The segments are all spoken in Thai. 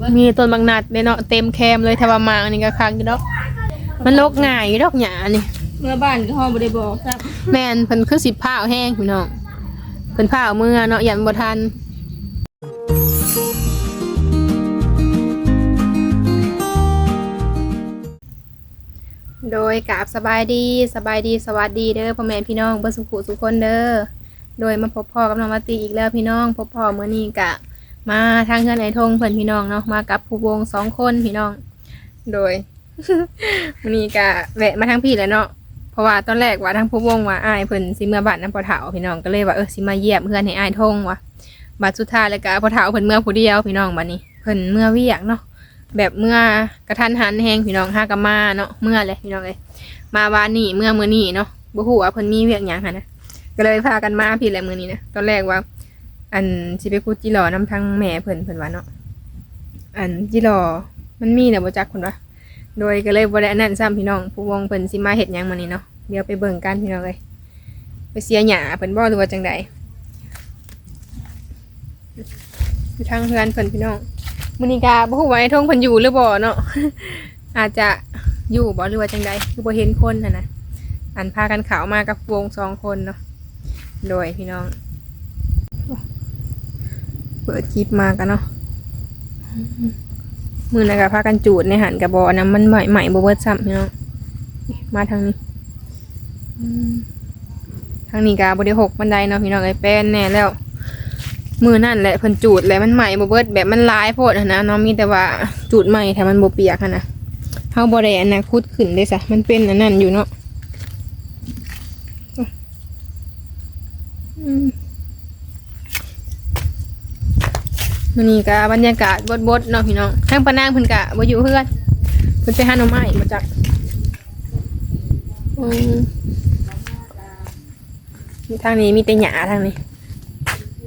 เบิ่งมีต้นบางนัดเด้เนาะเต็มแคมเลยถ้าว่ามาอันนี้ก็คักอยู่ดอก มันลกง่ายอยู่ดอกหญ้านี่เมื่อบ้านก็ห้องบ่ได้บอกครับแม่นเพิ่นคือสิผ้าวแห้งพี่น้องเพิ่นผ้าวเมื่อเนาะยันบ่ทันโดยกราบสบายดีสบายดีสวัสดีเด้อพ่อแม่พี่น้องเบิ่สุขุสุขคนเด้อโดยมาพบพ่อกับน้องมาตีอีกแล้วพี่น้องพบพ่อมื้อนี้กะ มาทางเฮือนไอทงเพิ่อนพี่น้องเนาะมากับผู้วงสองคนพี่น้อง โดยมื้อนี้กะแวะมาทางพี่แหล้วเนาะเพราะว่าตอนแรกว่าทางผู้วงว่าอายเพิ่นสิเมื่อบ้านน้ำปอเถาพี่น้องก็เลยว่าเออสิมาเยี่ยมเพื่อนให้อายทงว่ะบัดสุดท้ายแล้วก็ปอเถาเพิ่นเมื่อผู้เดียวพี่น้องบัดนี้เพิ่นเมื่อเวียกเนาะแบบเมื่อกระทันหันแฮงพี่น้องห้ากะมาเนาะเมื่อเลยพี่น้องเอ้ยมาวานนี้เมื่อมือนี้เนาะบ่ฮู้ว่าเพิ่นมีเวียกหยังหั่นนะก็เลยพากันมาพี่แหละมือนี้นะตอนแรกว่า อันสิไปพูดจิหลอน้ำทางแม่เพิ่นเพิ่นว่าเนาะอันจิหลอมันมีแต่บ่จักเพิ่นว่าโดยก็เลยบ่ได้อันนั้นซ้ำพี่น้อง ผู้วงเพิ่นสิมาเฮ็ดหยังมื้อนี้เนาะเดี๋ยวไปเบิ่งกันพี่น้องเอ้ยไปเสียหญ้าเพิ่นบ่หรือว่าจังใดอยู่ทางเฮือนเพิ่นพี่น้องมื้อนี้ก็บ่ฮู้ว่าไอ้ทงเพิ่นอยู่หรือบ่เนาะอาจจะอยู่บ่หรือว่าจังใดคือบ่เห็นคนหั่นน่ะอันพากันเข้ามากับวงสองคนเนาะโดยพี่น้อง เปิดคลิปมากันเนาะมือนะกะพากันจูดในหันกับบอนะมันใหม่ใหม่บเบิร์ดซ้ำพี่น้องมาทางนี้ทางนี้กะบริหกบันไดเนาะพี่น้องไอ้แป้นแน่แล้ว มือนั่นแหละเพิ่นจูดแหละมันใหม่บเบิร์ดแบบมันลายโพดนะเนาะมีแต่ว่าจูดใหม่แต่มันบเปียกนะเฮาบ่ไดอันนะคุดขึ้นได้ซะมันเป็นอันนั้นอยู่เนาะอื มันนี่กะบรรยากาศบดๆเนาะพี่น้องทางปะนางเพิ่นกะบ่อยู่เพื่อนเพิ่นไปหาหน่อไม้มาจากมทางนี้มีแต่หญ้าทางนี้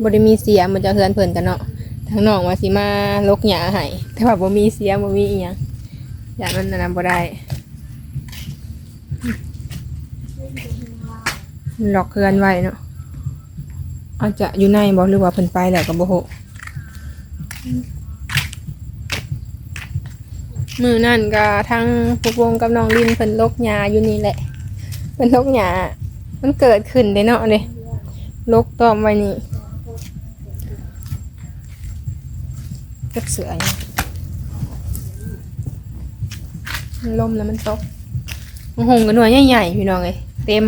บ่ได้มีเสียมันจะเฮือนเพิ่นกันเนาะทางน้องว่าสิมาลกหญ้าให้แต่ว่าบ่มีเสียบ่มีอีหยังอย่างนั้นน่ะบ่ได้ลอกเฮือนไว้เนาะอาจจะอยู่ในบ่หรือว่าเพิ่นไปแล้วก็บ่ฮู้ มือนั่นก็ทั้งปุกวงกับน้องลินเพิ่นลกหญ้าอยู่นี่แหละเพิ่นลกหญ้ามันเกิดขึ้นได้เนาะเด้ลกตอมไว้นี่กับเสืออยู่มันลมแล้วมันตกมันหงกันหน่วยใหญ่ๆพี่น้องเอ้ยเต็ม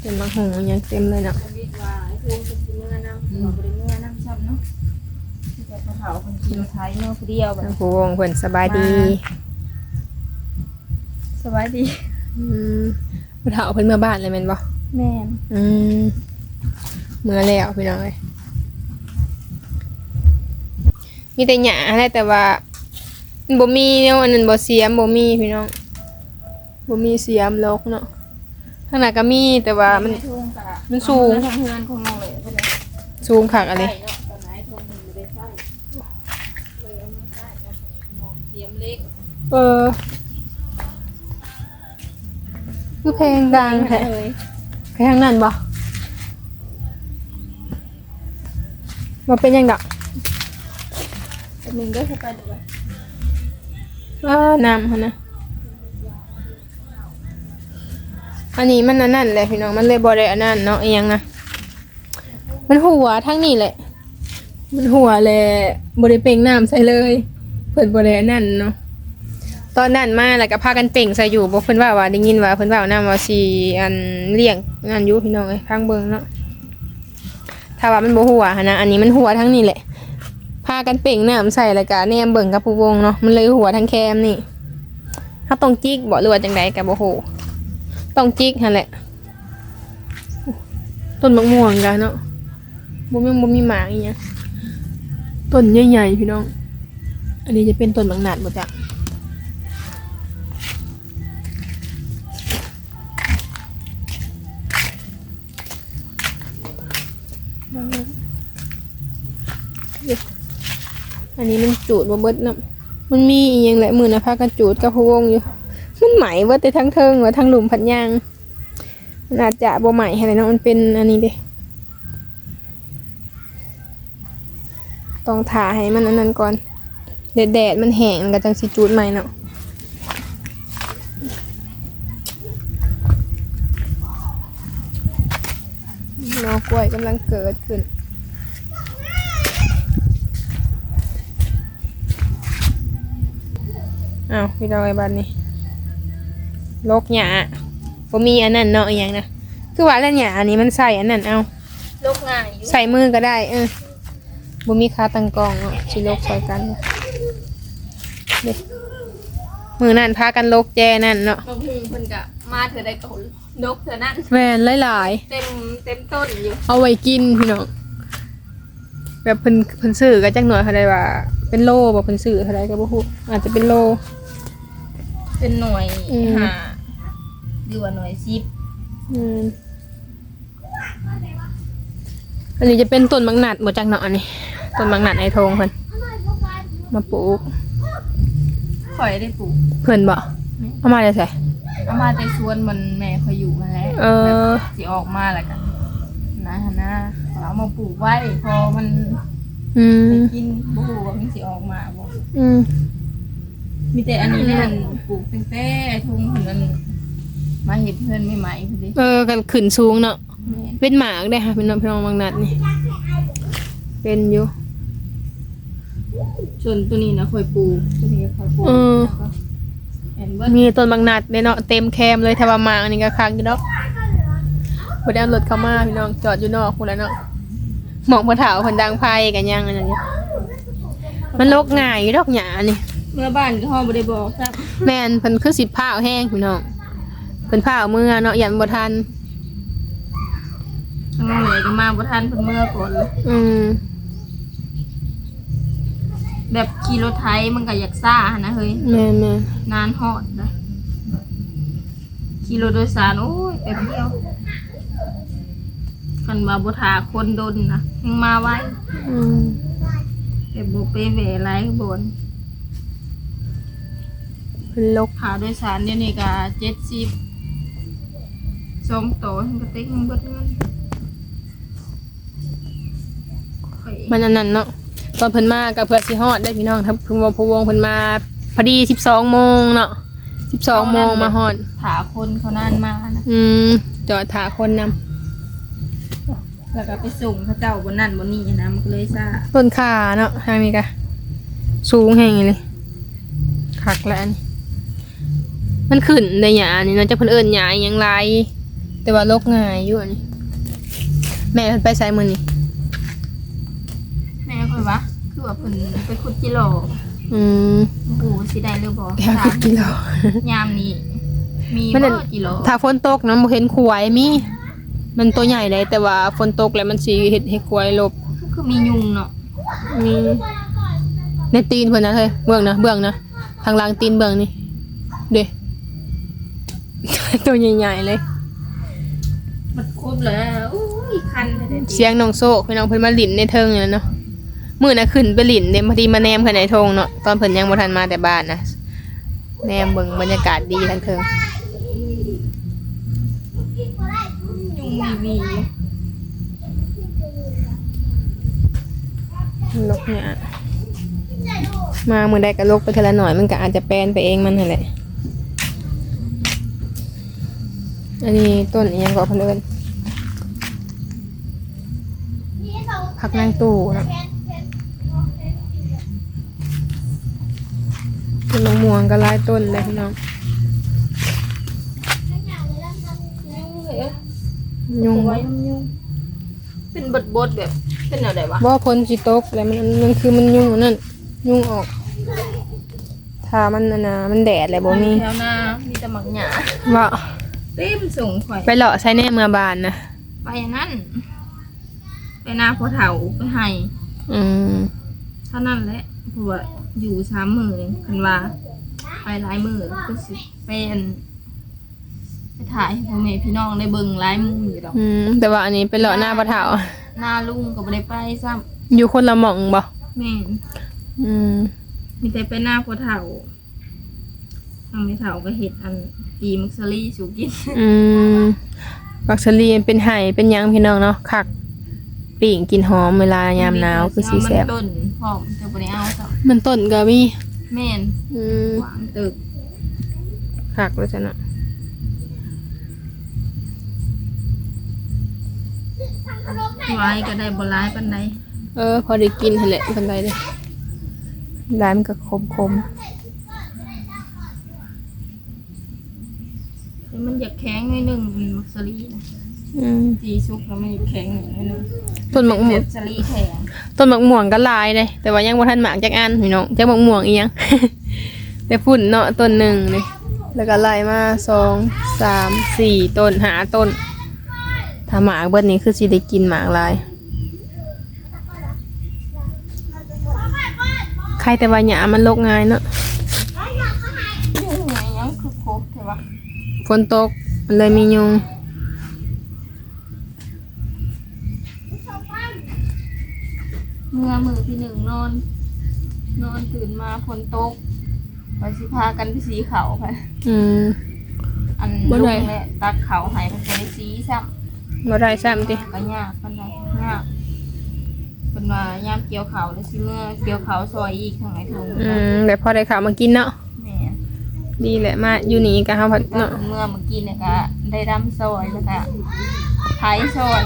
เต็มบางหงมันยังเต็มเลยเนาะ วิตว่าไอ้พวกสิเมื่อนำบ่ได้เมื่อนำซ้ำเนาะที่แต่เขาเฒ่าคนกินไทยเนาะผู้เดียวแบบผู้วงเพิ่นสบายดีสบายดีอืมผู้เฒ่าเพิ่นเมื่อบ้านเลยแม่นบ่แม่นอืมเมื่อแล้วพี่น้องเอ้ยมีแต่หญ้าแหละแต่ว่าบ่มีเนาะอันนั้นบ่เสียมบ่มีพี่น้องบ่มีเสียมลกเนาะ ข้างหน้าก็มีแต่ว่ามัน ทุ่งกะมันสูง ทางเฮือนของน้องเลยบ่ได้สูงคักอะไรใส่เนาะตอนไหนทุ่งมันบ่ได้ใส่เลยเอามาใส่แล้วน้องเสียมเล็กเออคือเพลงดังแท้เลยไปทางนั้นบ่บ่เป็นหยังดอกแต่มึงก็เข้าไปดูว่า เออน้ำหั่นนะ อันนี้มันอันนั่นแหละพี่น้องมันเลยบ่ได้อันนั้นเนาะอีหยังนะมันหัวทั้งนี้แหละ มันหัวแหละบ่ได้เป่งน้ำใส่เลยเพิ่นบ่ได้อันนั้นเนาะตอนนั้นมาแล้วก็พากันเป่งใส่อยู่บ่เพิ่นว่าว่าได้ยินว่าเพิ่นว่าน้ำว่าสิอันเลี้ยงนั่นอยู่พี่น้องเอ้ยพังเบิ่งเนาะถ้าว่ามันบ่หัวหั่นนะอันนี้มันหัวทั้งนี้แหละพากันเป่งน้ำใส่แล้วก็แนมเบิ่งกับผู้วงเนาะมันเลยหัวทั้งแคมนี่ถ้าต้องจิกบ่หรือว่าจังไดก็บ่ฮู้ ต้องจิกหั่นแหละ ต้นมะม่วงจ้ะเนาะบ่มีบ่มีหมากอีหยังต้นใหญ่ๆพี่น้อง อันนี้จะเป็นต้นบางนาดบ่จ๊ะอันนี้มันจูดบ่เบิดนํมันมีอีหยังแหละมือนะพากันจูดกับผู้วงอยู่ มันไหมเบิดแต่ทั้งเทิงว่าทั้งหลุมพันยางมันอาจจะบ่ใหม่ให้เลยเนาะมันเป็นอันนี้เด้ต้องถาให้มันอันนั้นก่อนแดดแดดมันแห้งมันก็จังสิจูดใหม่เนาะนอกล้วยกำลังเกิดขึ้นอ้าวพี่น้องไอ้บ้านนี้ ลกหยาบ่มีอันนั้นเนาะอหย่างนะคือว่าแล้วหยาอันนี้มันใส่อันนั้นเอาโรคง่ายอยู่ใส่มือก็ได้ เออบ่มีขาตังกล้องเนาะสิลกใส่กันเด้มือนั่นพากันลกแจนั่นเนาะบางทีเพิ่นก็มาเธอได้ก็นกเธอนั่นแม่นหลายเต็มเต็มต้นอยู่ๆเอาไว้กินพี่น้องแบบเพิ่นเพิ่นซื้อก็จักหน่อยเท่าใดว่า เป็นโลบ่เพิ่นซื้อเท่าใดก็บ่ฮู้อาจจะเป็นโล เป็นหน่วยอืมหาหรือว่าหน่วยซิปอืมอันนี้จะเป็นต้นมังนัดหมดจากเนาะอันนี้ต้นมังนัดไอทงเพิ่นมาปลูกข่อยได้ปลูกเพิ่นบ่เอามาได้ใส่ เอามาแต่สวนมันแม่ข่อยอยู่นั่นแหละเออสิออกมาแล้วกันนะฮะนะเอามาปลูกไว้พอมันอืมไปกินบ่ฮู้ว่ามันสิออกมาบ่อืม มีแต่อันนี้เลยมันปลูกตั้งแต่ทุ่งเพิ่นมันมาเฮ็ดเพิ่นใหม่ๆพุ่นดิเออกันขึ้นสูงเนาะแม่เป็นหมากได้ค่ะเป็นน้องพี่น้องมังนัดนี่เป็นอยู่ส่วนตัวนี้นะข่อยปลูกตัวนี้ข่อยปลูกเออ แล้วก็เห็นเบิดมีต้นมังนัดเนาะเต็มแคมเลยถ้าว่าหมากอันนี้ก็ค้างอยู่เนาะบ่ได้เอารถเข้ามาพี่น้องจอดอยู่นอกพุ่นแหล้วเนาะหมองพระเถาเพิ่นดังไผกันยังอันนั้นอยู่มันลกง่ายอยู่ดอกหญ้านี่ เมื่อบ้านก็เฮาบ่ได้บอกซักแม่นเพิ่นคือสิผ้าเอาแห้งพี่น้องเพิ่นผ้าเอามือเนาะยันบ่ทัน ทั้งเหนื่อยก็มาบ่ทันเพิ่นเมื่อก่อนเลยอืมแบบขี่รถไถมันก็อยากซ่าหั่นนะเฮ้ย แม่นแม่นนานฮอดนะขี่รถโดยสารโอ้ยแป๊บเดียวกันว่าบ่ทาคนดนนะยังมาไว้อืม แต่บ่ไปแหวหลายบน เพิ่นลก ค่าโดยสารเดี๋ยวนี้ก็70สองโตมันก็ติ๊กมันเบิดเงินข้อยมันอันนั้นเนาะตอนเพิ่นมาก็เพื่อสิฮอดได้พี่น้องถ้าเพิ่นว่าพะวงเพิ่นมาพอดี12โมงเนาะ12โมงมาฮอด ถาคนเขานานมานะอืมจอดถาคนนำแล้วก็ไปส่งเขาเจ้าบนนั่นบนนี่นะมันก็เลยซ่าต้นขาเนาะทางนี้ก็สูงแฮงเลยคักแล้วอันนี้ มันขึ้นได้หยานี่เนาะจะเพิ่นเอิ้นหยาอิหยังไรแต่ว่าลกง่ายอยู่อันนี้แม่เพิ่นไปไสมื้อนี้แม่ค่อยวะคือว่าเพิ่นไปขุดกิโลอืมโอ้โหสิได้หรือบ่อยากถากิมนกิโล ยามนี้ มีมันนั่นบ่กิโลถ้าฝนตกนะบ่เห็นขวายมี มันตัวใหญ่เลยแต่ว่าฝนตกแล้วมันสิเฮ็ดให้ขวายหลบคือมียุงเนาะมีในตีนเพิ่นนะเฮ้ยเบื้องนะเบื้องนะทางล่างตีนเบื้องนี่เด้ ตัวใหญ่ๆเลย มันครบแล้วอุ้ยคันไปเลยเสียงน้องโซกพี่น้องเพิ่นมาหลินในเทิงอยู่แล้วเนาะมื้อน่ะขึ้นไปหลินเด้พอดีมาแนมเพิ่นในทงเนาะตอนเพิ่นยังบ่ทันมาแต่บ้านนะแนมเบิ่งบรรยากาศดีทั้งเทิงยุงมีมีลกเนี่ยมามื้อใดก็ลกไปเทอละหน่อยมันก็อาจจะแปลนไปเองมันนั่นแหละ อันนี้ต้นอีหยังก็เพิ่นเอิ้นผักนางตู่เนาะต้นมะม่วงก็หลายต้นเลยพี่น้องยุงเลยยุงไว้น้ำยุงเป็นบดบดๆแบบ เป็นแนวใดวะบ่พ้นสิตกแล้วมันมันคือมันยุงอันนั่นยุงออกถ้ามันน่ะนะมันแดดแล้วบ่มีแถวหน้ามีแต่หมักหยาว่าเต็มสูงข่อย ไปเลาะใส่แน่เมืองบานนะไปอันนั้นไปนาพอเถาไปให้อืมเท่านั้นแหละเพราะว่าอยู่สามมือเองคันว่าไปหลายมือก็สิเป็นไปถ่ายให้พ่อแม่พี่น้องได้เบิ่งหลายมืออยู่ดอกอืมแต่ว่าอันนี้ไปเลาะหน้าปะเถาหน้าลุงก็บ่ได้ไปซ้อยู่คนละหม่องบ่ำแม่นอืมมีแต่ไปหน้าพอเถา ทางไม่เถาก็เห็ดอันปีมักซะลี่สูกินอืมบักซะลีนเป็นไห่เป็นหยังพี่น้องเนาะคักปิ้งกินหอมเวลายามหนาวคือสีแซ่บมันต้นพร้อมจะบ่ได้เอาซ้มันต้นก็มีำแม่นอืมหวานตึกคักแล้วจ้ะเนาะไว้ก็ได้บ่ร้ายปานใดเออ พอได้กินหั่นแหละเป็นไรเด้ร้านมันก็คมค มแต่มันอยากแข็งหนิดนึงมันมักสลีนะๆอืมจีซุกแล้วมันอยากแข็งหน่อยนึงต้นมะม่วเม็งดสลีแข็งต้นมะม่วงก็หลายเลยแต่ว่ายังบ่ทันหมากจักอันพี่น้องจักมะม่วงอีหยัง แต่พุ่นเนาะต้นหนึ่งเลยแล้วก็ไล่มาสองสามสี่ต้นหาต้น ถ้าหมากเบิดนี้คือสิได้กินหมากหลาย ใครแต่ว่าหยามันลกง่ายเนาะ ฝนตกมันเลยมียุงเมื่อมือที่หนึ่งนอน นอนตื่นมาฝนตกไปสิพากันไปสีเขาค่ะอืมอันบ่ลุได้งแม่ตักเขาใหายไปใช้สีซ้บ่ได้ซ้ำติำก็ยากปานใดยากเป็นว่ายามเกี่ยวเขาแล้วสิเมื่อเกี่ยวเขาซอยอีกทางไหนทางอืมแบบพอได้ข่าวมากินเนาะแม่ ดีแหละมาอยู่นี่ก็เฮาพัดเมื่อเนาะเมื่อเมื่อกี้เนี่ยก็ได้ดำซอยแล้วก็ไถซอย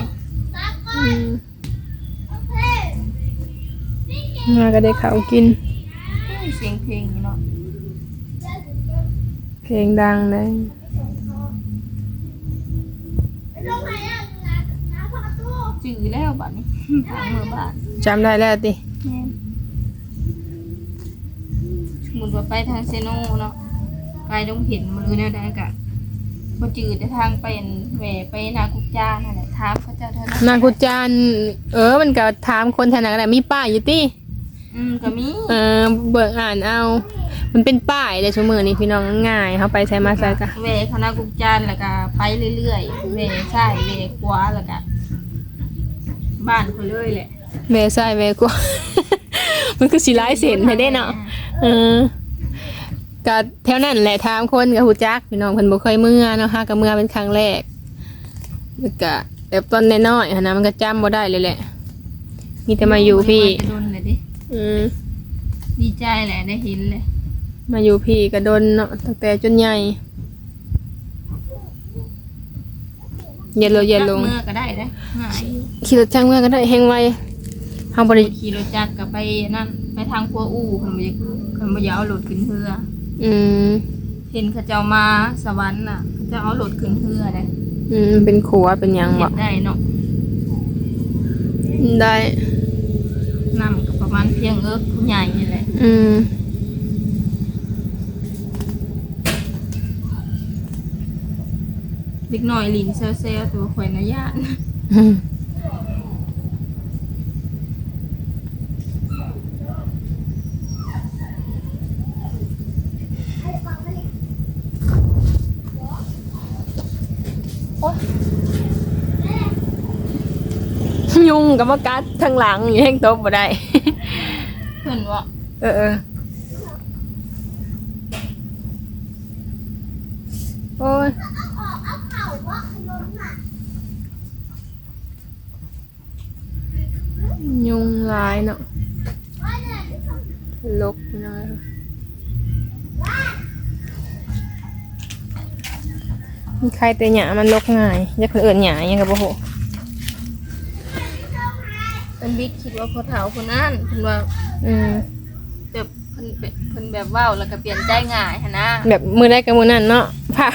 อืมมาก็ได้ข่าวกินอุ้ยเสียงเพลงนี่เนาะเพลงดังเลยจือแล้วบัดนี้ทางเมื่อบ้านจำได้แล้วติแม่นสมมุติว่าไปทางเซโนเนาะ ไกลต้องเห็นมันรู้แนวใดกะบ่จืดแต่ทางไปอันแหวไปนากุกจานั่นแหละถามเขาเจ้าเท่านั้นนางกุจานเออมันก็ถามคนแถวนั้นก็ได้มีป้ายอยู่ติอืมก็มีเออเบิกอ่านเอา มันเป็นป้ายเลยชั่วมือนี่พี่น้องง่ายเขาไปใช้มาใส่กะแหวคณะกุกจานแล้วก็ไปเรื่อยๆแหวซ้ายแหวขวาแล้วก็บ้านเขาเลยแหละเมใส่เมกว่ามันคือสีลายเส้นให้ได้เนาะเออ ก็แถวนั้นแหละถามคนกับหูจักพี่น้องเพิ่นบ่เคยเมื่อเนาะฮะก็เมื่อเป็นครั้งแรกแล้วก็แบบตอนน้อยๆหั้นนะมันก็จำบ่ได้เลยแหละมีแต่มาอยู่พี่จะโดนเลยดิอืมดีใจแหละได้เห็นเลยมาอยู่พี่ก็โดนเนาะตั้งแต่จนใหญ่เย็นลงเย็นลงเมื่อก็ได้ได้หายอยู่ขี่รถจักรเมื่อก็ได้แฮงไวเฮาบ่ได้ขี่รถจักรกับไปนั่นไปทางพัวอู่คนบ่อยากคนบ่อยากเอารถขึ้นเรือ อืมเห็นเขาเจ้ามาสวรรค์น่ะเขาจะเอารถขึ้นเรือได้อืมเป็นขัวเป็นหยังเห็บ่นได้เนาะได้นำกับประมาณเพียงเอิกผู้ใหญ่นี่แหละอืมเด็กน้อยลินเซลเซลตัวข่อยนะญาติอืมยุง กับมากัดทางหลังอยู่แห้งตบบ่ได้เพิ่นว่าเออเออโอ้ยยุงหลายเนาะลกหน่อยมีใครแต่หยามันลกง่ายอยากคนอื่นหยายังกับโอ้โห เป็นบิ๊กคิดว่าพอเฒ่าคนนั้นเพิ่นว่าอืมแบบเพิ่นแบบเพิ่นแบบเว้าแล้วก็เปลี่ยนใจง่ายหั่นนะแบบมือได้กับมือนั่นเนาะผ่า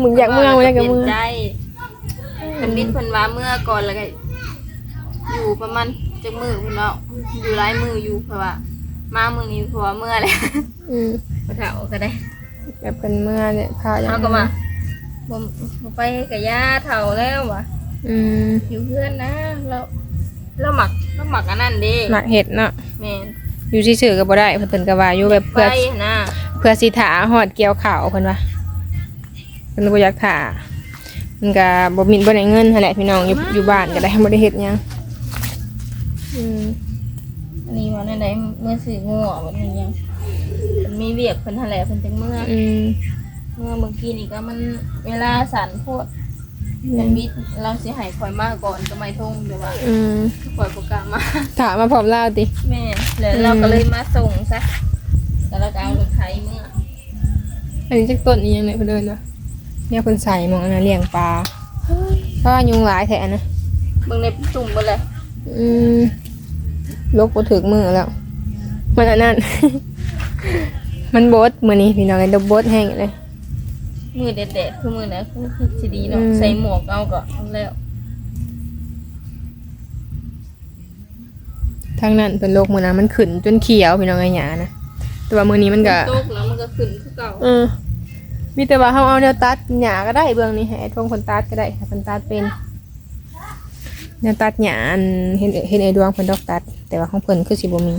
มึงอยากมือมือได้กับมือเปลี่ยนใจเพิ่นบิ๊กเพิ่นว่าเมื่อก่อนแล้วก็อยู่ประมาณจักมือเพิ่นเนาะอยู่หลายมืออยู่เพราะว่า มามือนี้เพราะว่าเมื่อแล้วอืมพอเฒ่าก็ได้ แบบเป็นเมื่อเนี่ยพาอย่างเขาก็มาบ่บ่ไปกับย่าเฒ่าแล้วว่ะอืมอยู่เพื่อนนะเรา เราหมักเราหมักอันนั้นเด้หมักเห็ดเนาะแม่นอยู่ซื่อๆก็บ่ได้เพิ่นเพิ่นก็ว่าอยู่แบบไปเพื่อนะเพื่อสิถาฮอดเกี่ยวข้าวเพิ่นว่าเพิ่นบ่อยากถามันก็บ่มีบ่ได้เงินหั่นแหละพี่น้องอยู่อยู่บ้านก็ได้บ่ได้เฮ็ดหยังอืมอันนี้ว่าในใดเมื่อสื่องัววันนี้ยังมันมีเวียกเพิ่นหั่นแหละเพิ่นจังเมื่ออืมเมื่อเมื่อกี้นี่ก็มันเวลาสั่นโพด แต่มิดเราสิให้คอยมาก่อนก็ไม่ทงเดี๋ยวว่าอืมคอยโปรแกรมมาถามมาพร้อมเล่าติแม่แล้วเราก็เลยมาส่งซะแล้วเราก็เอารถไถเมื่ออันนี้จักต้นนี้ยังไงเพิ่นเดินวะเนี่ยเพิ่นใส่หมองอันนะเลี้ยงปลาก็ยุงหลายแท้นะเบิ่งในตุ่มเบ่เลยอืมลกบ่ถึกมือแล้ว มันอันนั้น มันบดมื้อนี้พี่น้องไอ้ดบบดแห้งเลย มือแดดๆคือมือนะคือคือสิดีเนาะอืม ใส่หมวกเอาก็เอาแล้วทางนั้นเป็นโรคมื้อนั้นมันขึ้นจนเขียวพี่น้องไอ้หยานะแต่ว่ามื้อนี้มันก็ตกแล้วมันก็ขึ้นคือเก่าเออมีแต่ว่าเฮาเอาแนวตัดหญ้าก็ได้เบื้องนี้ให้ไอ้ทวงคนตัดก็ได้ถ้าเพิ่นตัดเป็นแนวตัดหญ้าอันเห็นเห็นไอ้ดวงเพิ่นดอกตัด แต่ว่าของเพิ่นคือสิบ่มี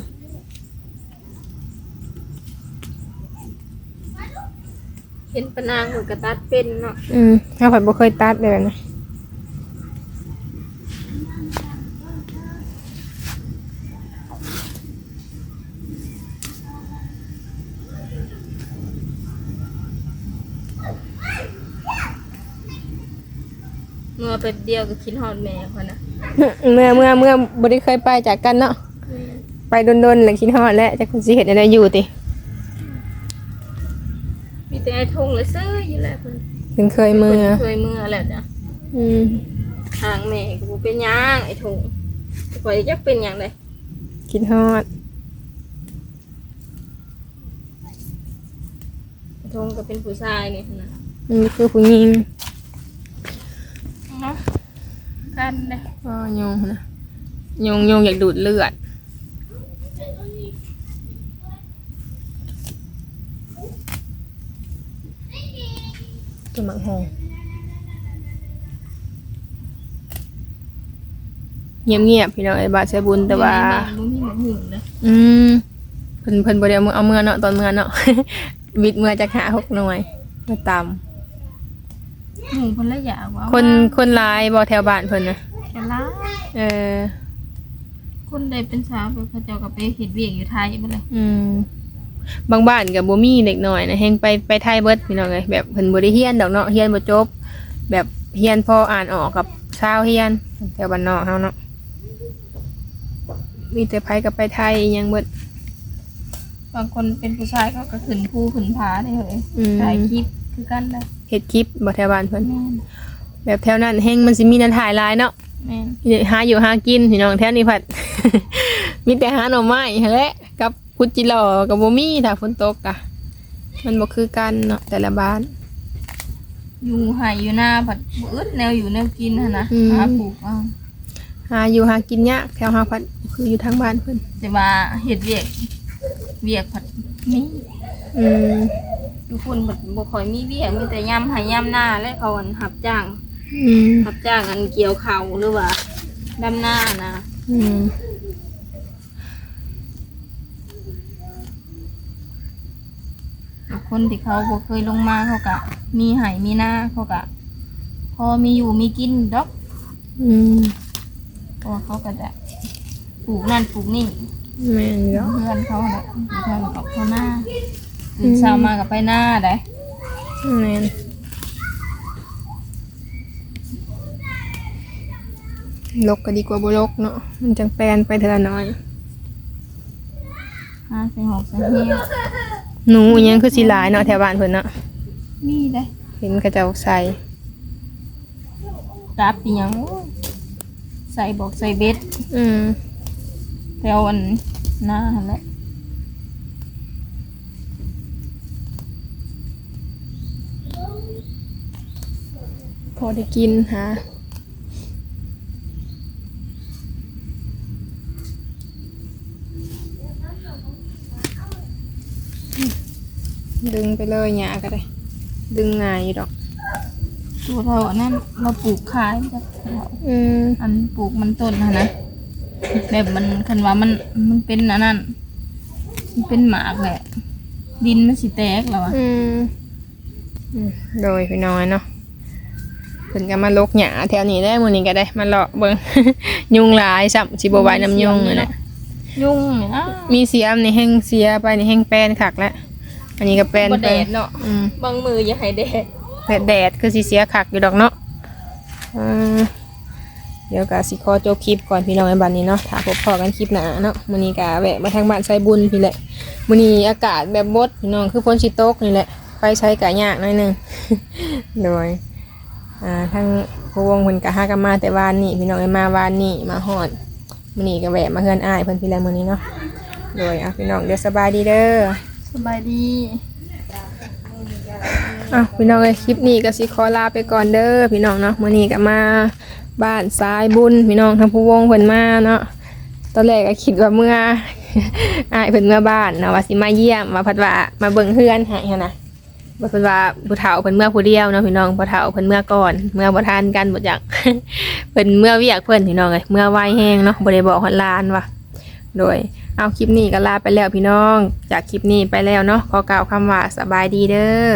เห็นปะนางเหมือนกระตัดเป็นเนาะอืมเฮาเพิ่นบ่เคยตัดเลยนะเมื่อเป็นเดียวก็คิดฮอดแม่เขานะเมื่อเมื่อเมื่อบ่ได้เคยไปจากกันเนาะไปดนๆแล้วคิดฮอดแล้วจักเพิ่นสิเฮ็ดอะไรอยู่ติมี แต่ไอ้ทงเลยซื้ออยู่แล้วเพิ่นเพิ่นเคยมือพิ่นเคยมือแล้วจ้ะอืมทางแม่ก็บ่เป็นหยังไอ้ทงข่อยจักเป็นหยังเลยคิดฮอดไอ้ทงก็เป็นผู้ชายนี่นะมันคือผู้หญิงเนาะกันเด้ก็ยงนะยงยงอยากดูดเลือด ตัวหมักหงเงียบเงียบๆพี่น้องไอ้บาทใช้บุญแต่ว่าบ่มีหมองหุ่นเลยอืมเพิ่นเพิ่นบ่ได้เอามือเอาเมื่อเนาะตอนเมื่อเนาะวิดเมื่อจากหาหกหน่วยมาตามหมู่เพิ่นละอยากว่าคนคนหลายบ่แถวบ้านเพิ่นนะแค่ละเออคนใดเป็นสาวไปเขาเจ้าก็ไปเฮ็ดเวียกอยู่ไทยบ่เลยอืม บางบ้านก็บ่มีเด็กน้อยนะแฮงไปไปไทยเบิดพี่น้องเอ้ยแบบเพิ่นบ่ได้เรียนดอกเนาะเรียนบ่จบ แบบเรียนพออ่านออกกับชาวเรียนแถวบ้านนอกเฮาเนาะมีแต่ไผก็ไปไทยอิหยังเบิด บางคนเป็นผู้ชายเขาก็ขึ้นภูขึ้นผาได้เลยอืม ถ่ายคลิปคือกันได้เฮ็ดคลิปบ่แถวบ้านเพิ่นแม่นแบบแถวนั้นแฮงมันสิมีนันถ่ายหลายเนาะ แม่นหาอยู่หากินพี่น้องแถวนี้ผัด มีแต่หาหน่อไม้หั้นแหละ กับกุดจิหล่อกับบ่มีถ้าฝนตกอะมันบ่คือกันเนาะแต่ละบ้าน อยู่ไห้อยู่หน้าผัดบ่อึดแนวอยู่แนวกินหั่นนะอืม หาปลูกเอาหาอยู่หากินยากแถวหาผัดคืออยู่ทางบ้านเพิ่นแต่ว่าเฮ็ดเวียกเวียกผัดมีอืมทุกคนแบบบ่ค่อยมีเวียกมีแต่ยามให้ยามหน้าและเขาอันรับจ้างอืมรับจ้างอันเกี่ยวข้าวหรือว่าดำหน้านะ อืม คนที่เขาบ่เคยลงมาเขาก็มีไห้มีหน้าเขาก็พอมีอยู่มีกินดอกอืมเพราะว่าเขาก็จะปลูกนั่นปลูกนี่แม่นอยู่เพื่อนเขาแหละเพื่อนเขาเขาหน้าตื่นเช้ามากับไปหน้าได้แม่นลกก็ดีกว่าบ่ลกเนาะมันจังแปลนไปเทอละน้อยหาใส่หอกใส่เหี้ย หนูอิหยังคือสิหลายเนาะแถวบ้านเพิ่นเนาะนี่ได้เห็นเขาเจ้าใส่จับอีหยังโอ้ยใส่บอกใส่เบ็ดอืมแถวอันหน้าหั่นแหละพอได้กินฮะ ดึงไปเลยหยาก็ได้ ดึงง่ายอยู่ดอก ตัวเท่าอันนั้นเราปลูกขายจ้ะเท่าอืมอันปลูกมันต้นนะนะแบบมันคันว่ามันมันเป็นอันนั้นมันเป็นหมากแหละ ดินมันสิแตกแล้วอะอืมอืมโดยพี่น้อยเนาะเพิ่นก็มาลกหยาแถวนี้ได้มื้อนี้ก็ได้ มาเลาะเบิ่ง ยุงหลายซ้ำสิบ่ไหวน้ำยุงนั่นแหละ ยุ่งเนี่ยนะมีเสียมนี่แห้งเสียไปนี่แห้งแป้นคักแล้ว อันนี้ก็แป้นบ่ไปแดดเนาะอืมบางมืออย่าให้แดดแดดแดดคือสิเสียคักอยู่ดอกเนาะอ่าเดี๋ยวก็สิขอจบคลิปก่อนพี่น้องไอ้บัดนี้เนาะถ้าพบพอกันคลิปหน้าเนาะมื้อนี้ก็แวะมาทางบ้านไซบุญพี่แหละมื้อนี้อากาศแบบบดพี่น้องคือฝนสิตกนี่แหละ ไปใช้ก็ยากหน่อยหนึงโดยอ่าทางผู้วงเพิ่นก็หากันมาแต่วานนี้พี่น้องไอ้มาวานนี้มาฮอดมื้อนี้ก็แวะมาเฮือนอ้ายเพิ่นพี่แลมื้อนี้เนาะโดยอะพี่น้องเดี๋ยวสบายดีเด้อส บายดีอะพี่น้องเอ้ยคลิปนี้ก็สิขอลาไปก่อนเด้อพี่น้องเนาะมื้อนี้ก็มาบ้านสายบุญพี่น้องทางผู้วงเพิ่นมาเนาะตอนแรกก็คิดว่าเมื่ออ้ายเพิ่นเมื่อบ้านเนาะว่าสิมาเยี่ยมมาพัดว่ามาเบิ่งเฮือนให้หั้นะบ่เพิ่นว่าผู้เฒ่าเพิ่นเมื่อผู้เดียวเนาะพี่น้องผู้เฒ่าเพิ่นเมื่อก่อน เมื่อบ่ทันกันบ่จักเพิ่นเมื่อเวียกเพิ่นพี่น้องเอ้ยเมื่อไวแฮงเนาะบ่ได้บอกฮอดลานว่ะโดย เอาคลิปนี้ก็ลาไปแล้วพี่น้อง จากคลิปนี้ไปแล้วเนาะขอกล่าวคำว่าสบายดีเด้อ